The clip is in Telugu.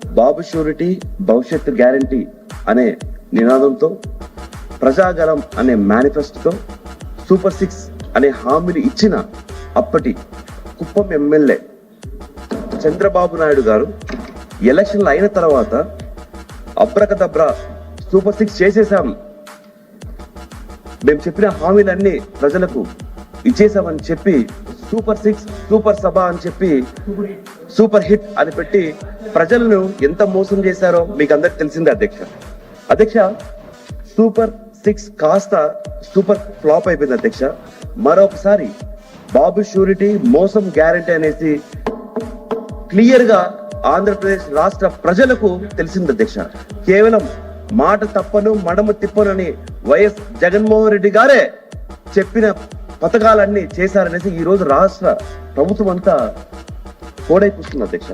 బాబు షూరిటీ భవిష్యత్తు గ్యారంటీ అనే నినాదంతో ప్రజాగలం అనే మేనిఫెస్టోతో సూపర్ సిక్స్ అనే హామీని ఇచ్చిన అప్పటి కుప్పం ఎమ్మెల్యే చంద్రబాబు నాయుడు గారు ఎలక్షన్లు అయిన తర్వాత అబ్రకదబ్ర సూపర్ సిక్స్ చేసేసాం మేము చెప్పిన హామీలన్నీ ప్రజలకు ఇచ్చేసామని చెప్పి సూపర్ సిక్స్ సూపర్ సభ అని చెప్పి సూపర్ హిట్ అని పెట్టి ప్రజలను ఎంత మోసం చేశారో మీకు అందరికి తెలిసిందే అధ్యక్ష. అధ్యక్ష సూపర్ సిక్స్ కాస్త సూపర్ ఫ్లాప్ అయిపోయింది అధ్యక్ష. మరొకసారి బాబు షూరిటీ మోసం గ్యారంటీ అనేసి క్లియర్గా ఆంధ్రప్రదేశ్ రాష్ట్ర ప్రజలకు తెలిసింది అధ్యక్ష. కేవలం మాట తప్పను మడమ తిప్పనని వైఎస్ జగన్మోహన్ రెడ్డి గారే చెప్పిన పథకాలన్నీ చేశారనేసి ఈ రోజు రాష్ట్ర ప్రభుత్వం అంతా కోడైపుస్తుంది అధ్యక్ష